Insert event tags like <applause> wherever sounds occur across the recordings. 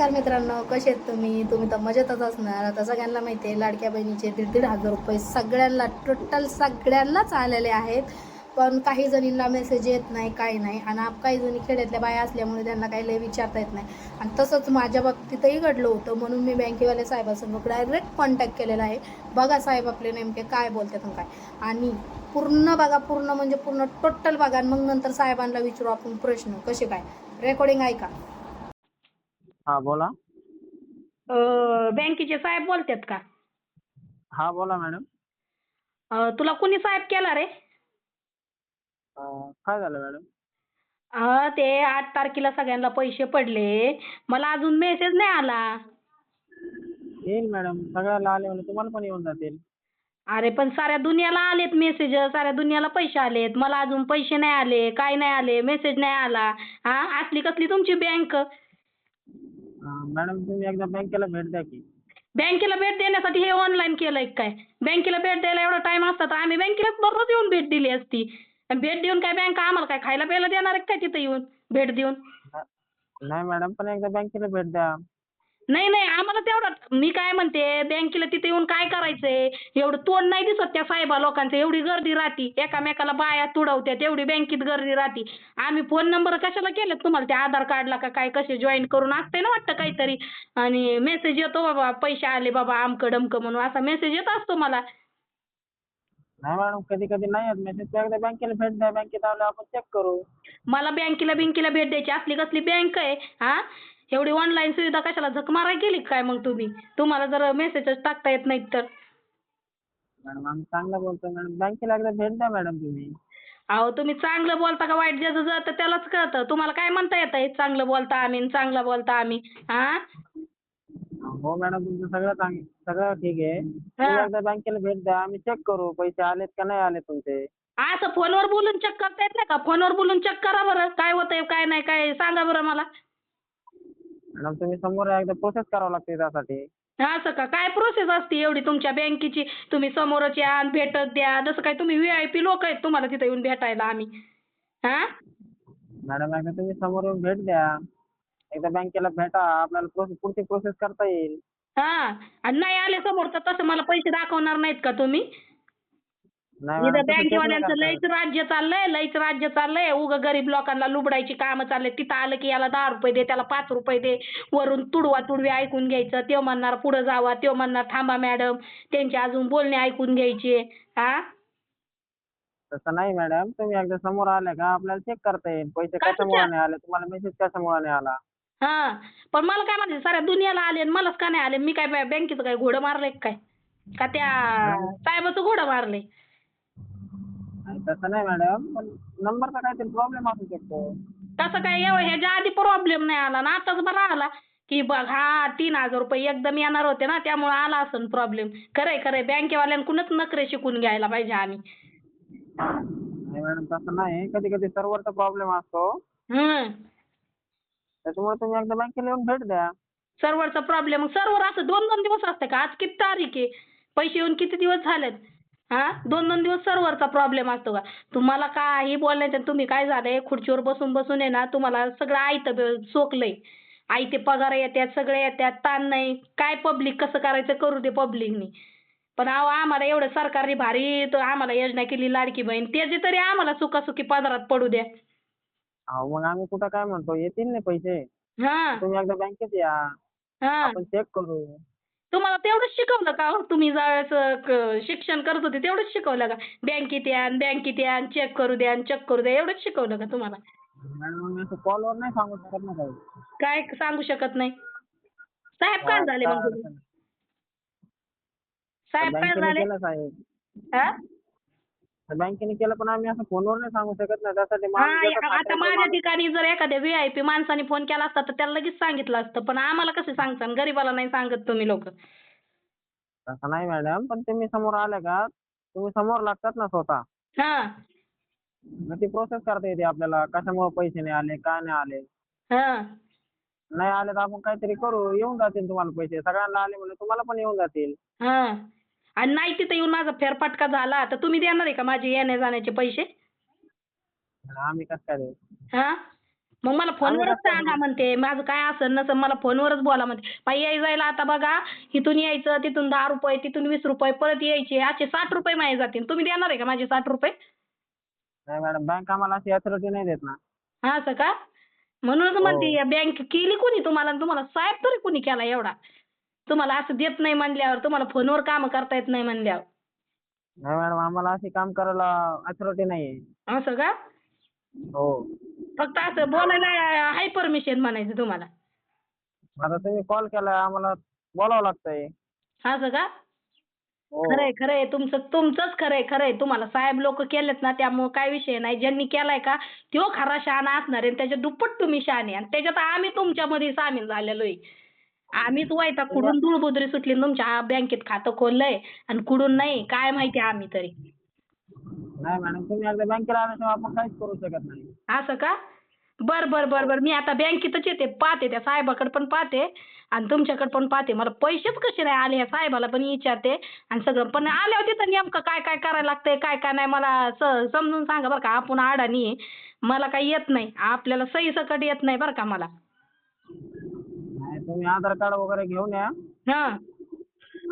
नमस्कार मित्रांनो कसे आहेत तुम्ही? तुम्ही तर मजेतच असणार. आता सगळ्यांना माहिती आहे लाडक्या बहिणीचे दीड दीड हजार रुपये सगळ्यांना टोटल सगळ्यांनाच आलेले आहेत. पण काही जणींना मेसेज येत नाही काही नाही. आणि काही जणी खेड्यातल्या बाया असल्यामुळे त्यांना काही लय विचारता येत नाही. आणि तसंच माझ्या बाबतीतही घडलं होतं. म्हणून मी बँकेवाल्या साहेबासमोर डायरेक्ट कॉन्टॅक्ट केलेला आहे. बघा साहेब आपले नेमके काय बोलतात काय. आणि पूर्ण बघा पूर्ण म्हणजे पूर्ण टोटल बघा. आणि मग नंतर साहेबांना विचारू आपण प्रश्न कसे काय? रेकॉर्डिंग ऐका हा बोला. अ, बँकेचे साहेब बोलतात का? हा बोला मॅडम. अ, तुला कुणी साहेब केला रे? अं, काय झालं मॅडम? अ, ते आठ तारखेला सगळ्यांना पैसे पडले. मला अजून मेसेज नाही आला. येईल मॅडम. सगळ्याला आले म्हणजे तुम्हाला पण येऊन जातील. अरे पण साऱ्या दुनियाला आलेत मेसेज साऱ्या दुनियाला पैसे आलेत. मला अजून पैसे नाही आले. काय नाही आले. मेसेज नाही आला. हा असली कसली तुमची बँक मॅडम तुम्ही एकदा बँकेला भेट द्या की. बँकेला भेट देण्यासाठी हे ऑनलाईन केलंय काय? बँकेला भेट द्यायला एवढा टाइम असता तर आम्ही बँकेला दररोज येऊन भेट दिली असती. आणि भेट देऊन काय बँक आम्हाला काय खायला प्यायला देणार आहे काय तिथं येऊन? भेट देऊन. नाही मॅडम पण एकदा बँकेला भेट द्या. नाही नाही आम्हाला तेवढं मी काय म्हणते बँकेला तिथे येऊन काय करायचंय? एवढं तोंड नाही दिसत त्या साहेबा लोकांचं एवढी गर्दी राहती. एकामेकाला बाया तुडवत्यात एवढी बँकेत गर्दी राहती. आम्ही फोन नंबर कशाला केलेत तुम्हाला? ते आधार कार्डला का काय कसे जॉईन करून असते ना वाटतं काहीतरी. आणि मेसेज येतो बाबा पैसे आले बाबा अमकं डमकं म्हणून. असा मेसेज येत असतो मला. नाही मॅडम कधी कधी नाही येत मेसेज एकदा बँकेला भेट द्या बँकेत आलं आपण चेक करू. मला बँकेला बिंकेला भेट द्यायची असली कसली बँक आहे हा? एवढी ऑनलाईन सुविधा कशाला? झक माराय केली काय मग तुम्ही? तुम्हाला जर मेसेजच टाकता येत नाहीत तर. मॅडम आम्ही चांगलं बोलतो मॅडम. बँकेला एकदा भेट द्या मॅडम तुम्ही. अहो तुम्ही चांगलं बोलता का वाईट? ज्याचं जळतं त्यालाच कळतं. तुम्हाला काय म्हणता येत आहे? चांगलं बोलता आम्ही आणि चांगलं बोलता आम्ही. हा? हो मॅडम तुमचं सगळं चांग सगळं ठीक आहे. तुम्ही एकदा बँकेला भेट द्या. आम्ही चेक करू. पैसे आलेत का नाही आले तुमचे? असं फोनवर बोलून चेक करता येत नाही का? फोनवर बोलून चेक करा बरं. काय होतंय काय नाही काय सांगा बरं मला. मॅडम तुम्ही समोर एकदा प्रोसेस करावं लागते त्यासाठी. असं का? काय प्रोसेस असते एवढी तुमच्या बँकेची तुम्ही समोरच या आणि भेटत द्या. जसं काय तुम्ही व्ही आय पी लोक आहेत तुम्हाला तिथे येऊन भेटायला आम्ही. हा? मॅडम एकदा तुम्ही समोर येऊन भेट द्या. एकदा बँकेला भेटा. आपल्याला प्रोसेस पुढची प्रोसेस करता येईल. हा. आणि नाही आले समोर तर तसं मला पैसे दाखवणार नाहीत का तुम्ही? नाही इथं मॅडम, तसं बँकेवाल्यांचं लयच. राज्य चाललंय लयच राज्य चाललंय. उग गरीब लोकांना लुबडायची कामं चालले तिथं आलं की याला दहा रुपये दे त्याला पाच रुपये दे. वरून तुडवा तुडवी ऐकून घ्यायचं. त्यो म्हणणार पुढं जावा त्यो म्हणणार थांबा मॅडम. त्यांचे अजून बोलणे ऐकून घ्यायचे. हा तसं नाही मॅडम. तुम्ही एकदा समोर आले का आपल्याला चेक करता येईल. पैसे कसं कशामुळे? नाही आले? तुम्हाला मेसेज कशामुळे नाही आला? हा. पण मला काय म्हणायचं साऱ्या दुनियाला आले आणि मलाच का नाही आले? मी काय बँकेचं काय घोडं मारलंय का काय? का त्या साहेबाचं घोडं मारलंय? तसं नाही मॅडम पण नंबरचा काहीतरी प्रॉब्लेम असू शकतो. तसं काय एवढं ह्याच्या आधी प्रॉब्लेम नाही आला ना आताच बरा आला. की बघ हा तीन हजार रुपये एकदम येणार होते ना त्यामुळे आला असेल प्रॉब्लेम खरंय खरंय बँकेवाल्यांकडूनच नखरे शिकून घ्यायला पाहिजे आम्ही. नाही मॅडम तसं नाही. कधी कधी सर्व्हरचा प्रॉब्लेम असतो. हम्म. त्याच्यामुळे तुम्ही एकदा बँकेला येऊन भेट द्या. सर्व्हरचा प्रॉब्लेम सर्व्हर असं दोन दोन दिवस असते का? आज किती तारीख आहे? पैसे येऊन किती दिवस झालेत? हा? दोन दोन दिवस सर्व्हरचा प्रॉब्लेम असतो का? तुम्हाला काही बोलायचं तुम्ही काय झालंय? खुर्चीवर बसून बसून आहे ना तुम्हाला सगळं आयतं सोकलंय आयते पगार येतात सगळे येतात ताण नाही. काय पब्लिक कसं करायचं? करू दे पब्लिकनी पण अहो आम्हाला एवढं सरकारने भारी तो आम्हाला योजना केली लाडकी बहीण. त्याचे तरी आम्हाला सुखासुखी पदरात पडू द्या. अहो मग आम्ही कुठं काय म्हणतो? येतील ना पैसे. हा. तुम्ही एकदा बँकेत या. हा. आपण चेक करू. तुम्हाला तेवढंच शिकवलं का हो? तुम्ही ज्यावेळेस शिक्षण करत होते तेवढंच शिकवलं का बँकेत या आणि बँकेत या आणि चेक करू द्या आणि चेक करू द्या एवढंच शिकवलं का तुम्हाला मॅडम मी असं कॉलवर नाही सांगू शकत ना काही काय सांगू शकत नाही साहेब काय झाले मग तुम्ही? साहेब काय बँकेने झाले केलं साहेब हा? बँकेने केलं पण आम्ही असं फोनवर नाही सांगू शकत ना. त्यासाठी मग हा, आम्ही आता माझ्या ठिकाणी जर एखाद्या व्हीआयपी माणसाने फोन केला असता तर त्याला लगेच सांगितलं असतं. पण आम्हाला कसं सांगता गरीबाला नाही सांगत तुम्ही लोक. तसं नाही मॅडम पण तुम्ही समोर आले का? तुम्ही समोर लागतात ना स्वतः. हा. मग ती प्रोसेस करता येते आपल्याला. कशामुळे पैसे नाही आले काय नाही आले? हा. नाही आले तर आपण काहीतरी करू. येऊन जातील तुम्हाला पैसे. सगळ्यांना आले म्हणजे तुम्हाला पण येऊन जातील. हा. आणि नाही तिथे येऊन माझा फेरफटका झाला तर तुम्ही देणार आहे का माझे येण्या जाण्याचे पैसे? आम्ही कसं काय देऊ? हा? मग मला फोनवरच सांगा म्हणते माझं काय असं नसं मला फोनवरच बोला म्हणते. पायी याय जायला आता बघा इथून यायचं तिथून दहा रुपये तिथून वीस रुपये परत यायचे असे साठ रुपये माझे जातील तुम्ही देणार आहे का माझे साठ रुपये? नाही मॅडम बँक आम्हाला अशी अथॉरिटी नाही देत ना. हा असं का? म्हणूनच हो. म्हणते बँक केली कोणी तुम्हाला? आणि तुम्हाला साहेब तरी कोणी केला एवढा? तुम्हाला असं देत नाही म्हणल्यावर तुम्हाला फोनवर काम करता येत नाही म्हणल्यावर. नाही मॅडम आम्हाला अशी काम करायला अथॉरिटी नाही आहे असं का? हो. फक्त असं बोलायला हाय परमिशन म्हणायचं तुम्हाला. आता तुम्ही कॉल केलाय आम्हाला बोलावं लागतंय. असं का? हो. खरंय खरंय. तुमचं तुमचंच खरंय खरंय. तुम्हाला साहेब लोक केलेत ना त्यामुळे काय विषय नाही. ज्यांनी केलाय का तो खरा शहाणा असणार आहे आणि त्याच्या दुप्पट तुम्ही शहाणे. आणि त्याच्यात आम्ही तुमच्यामध्ये सामील झालेलो आहे आम्हीच वायता कुडून धुळबुद्री सुटली आणि तुमच्या बँकेत खातं खोललंय आणि कुडून नाही? काय माहिती आम्ही तरी. नाही मॅडम तुम्ही एकदा बँकेला आल्याशिवाय आपण काहीच करू शकत नाही. असं का? बर बर बर बर. मी आता बँकेतच येते. पाहते त्या साहेबाकडे पण पाहते आणि तुमच्याकडे पण पाहते. मला पैसेच कसे नाही आले ह्या साहेबाला पण विचारते आणि सगळं. पण आल्यावर तिथं नेमकं काय काय करायला लागतंय काय काय नाही मला स समजून सांगा बरं का. आपण अडाणी आहे. मला काही येत नाही. आपल्याला सही सकट येत नाही बरं का मला. तुम्ही आधार कार्ड वगैरे घेऊन या. हां.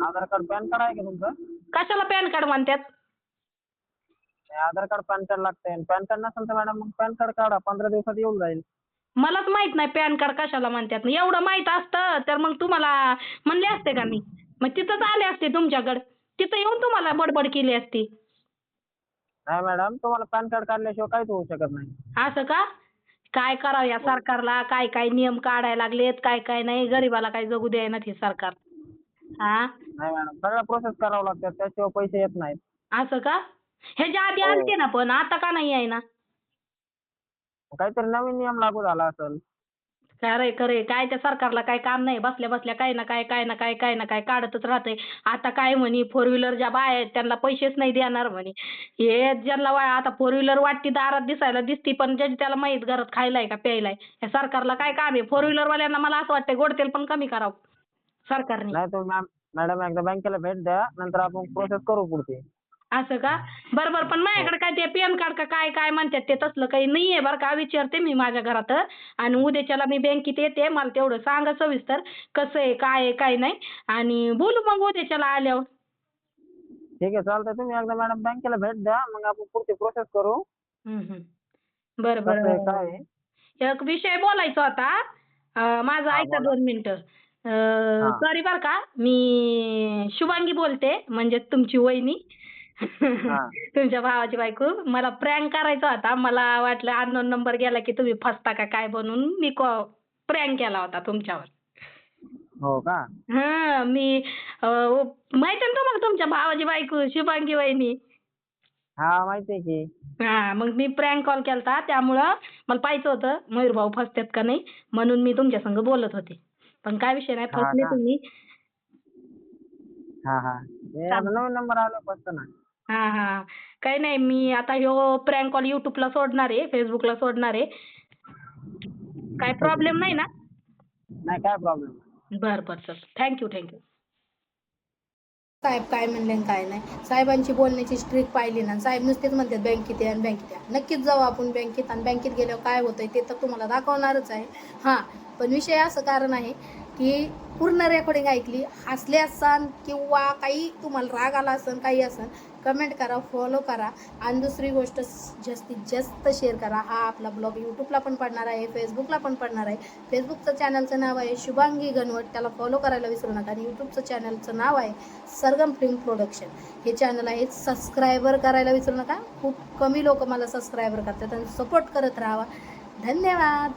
आधार कार्ड पॅन कार्ड आहे का तुमचं? कशाला पॅन कार्ड म्हणतात? नाही, आधार कार्ड पॅन कार्ड लागतंय. पॅन कार्ड नसेल तर मॅडम मग पॅन कार्ड काढा. पंधरा दिवसात येऊन जाईल. मलाच माहीत नाही पॅन कार्ड कशाला म्हणतात. एवढं माहीत असतं तर मग तुम्हाला म्हणले असते का मी? मग तिथंच आले असते तुमच्याकडे. तिथं येऊन तुम्हाला बडबड केली असती. नाही मॅडम तुम्हाला पॅन कार्ड काढल्याशिवाय काहीच होऊ शकत नाही. असं का? काय करावं या सरकारला? काय काय नियम काढायला लागलेत? काय काय नाही? गरीबाला काय जगू द्यायना हे सरकार? हा नाही मॅडम सगळ्या प्रोसेस करावं लागतात त्याशिवाय पैसे येत नाहीत. असं का? ह्याच्या आधी हो. आलते ना पण आता का नाही आहे ना? काहीतरी नवीन नियम लागू झाला असेल. खरंय खरंय. काय त्या सरकारला काय काम नाही. बसल्या बसल्या काय ना काय काय ना काय काय ना काय काढतच राहतंय. आता काय म्हणे फोर व्हीलर ज्या बाया आहेत त्यांना पैसेच नाही देणार म्हणे. हे ज्यांना वा आता फोर व्हीलर वाटती दारात दिसायला दिसती पण ज्याची त्याला माहीत घरात खायलाय का प्यायलाय. या सरकारला काय काम आहे? फोर व्हीलर वाल्यांना मला असं वाटतंय गोड तेल पण कमी करावं. सरकारने. नाही तुम्ही मॅम मॅडम एकदा बँकेला भेट द्या. नंतर आपण प्रोसेस करू पुढची. असं का? बरं बरं पण माझ्याकडे काय ते पॅन कार्ड का काय काय म्हणतात ते तसलं काही नाही आहे बरं का विचारते मी माझ्या घरात. आणि उद्याच्याला मी बँकेत येते मला तेवढं सांगा सविस्तर कसं आहे काय आहे काय नाही. आणि बोलू मग उद्याच्याला आल्यावर. ठीक आहे चालतंय. तुम्ही एकदा मॅडम बँकेला भेट द्या मग आपण पुढची प्रोसेस करू. हम्म, हम्म. बरं कसं आहे, काय बरं आहे. एक विषय बोलायचा होता. अं, माझं हा, ऐका बोला. दोन मिनिटं. हा. सॉरी बरं का मी शुभांगी बोलते म्हणजे तुमची वहिनी. <laughs> तुमच्या भावाची बायको मला प्रँक करायचा होता. मला वाटलं अननोन नंबर गेला की तुम्ही फसता का काय बनून मी प्रँक केला होता तुमच्यावर. हो का? हा मी माहिती आहे ना तुम्हाला तुमच्या भावाची बायको शुभांगी वहिनी? हा की. हा मग मी प्रँक कॉल केलता. त्यामुळं मला पाहायचं होतं मयूर भाऊ फसतात का नाही म्हणून मी तुमच्या संग बोलत होते. पण काय विषय नाही फसले? तुम्ही. हा हा. नंबर आला फक्त ना. हा हा. काही नाही मी आता ह्यो प्रँक कॉल युट्यूबला सोडणार आहे फेसबुकला सोडणार आहे. काय प्रॉब्लेम नाही ना? नाही काय प्रॉब्लेम बरं बरं सर थँक्यू थँक्यू साहेब काय म्हणले आणि काय नाही. साहेबांची बोलण्याची स्ट्रिक पाहिली ना साहेब नुसतेच म्हणतात बँकेत या आणि बँकेत या. नक्कीच जाऊ आपण बँकेत आणि बँकेत गेल्यावर काय होतंय ते तर तुम्हाला दाखवणारच आहे. हां पण विषय असं कारण आहे की पूर्ण रेकॉर्डिंग ऐकली. हसले असाल किंवा काही तुम्हाला राग आला असेल काही असेल कमेंट करा फॉलो करा. आणि दुसरी गोष्ट जास्तीत जास्त शेअर करा. हा आपला ब्लॉग यूट्यूबला पण पडणार आहे फेसबुकला पण पडणार आहे. फेसबुकचं चॅनलचं नाव आहे शुभांगी गणवट त्याला फॉलो करायला विसरू नका. आणि यूट्यूबचं चॅनलचं नाव आहे सरगम फिल्म प्रोडक्शन हे चॅनल आहे सबस्क्रायबर करायला विसरू नका. खूप कमी लोक मला सबस्क्रायबर करतात आणि सपोर्ट करत राहावा. धन्यवाद.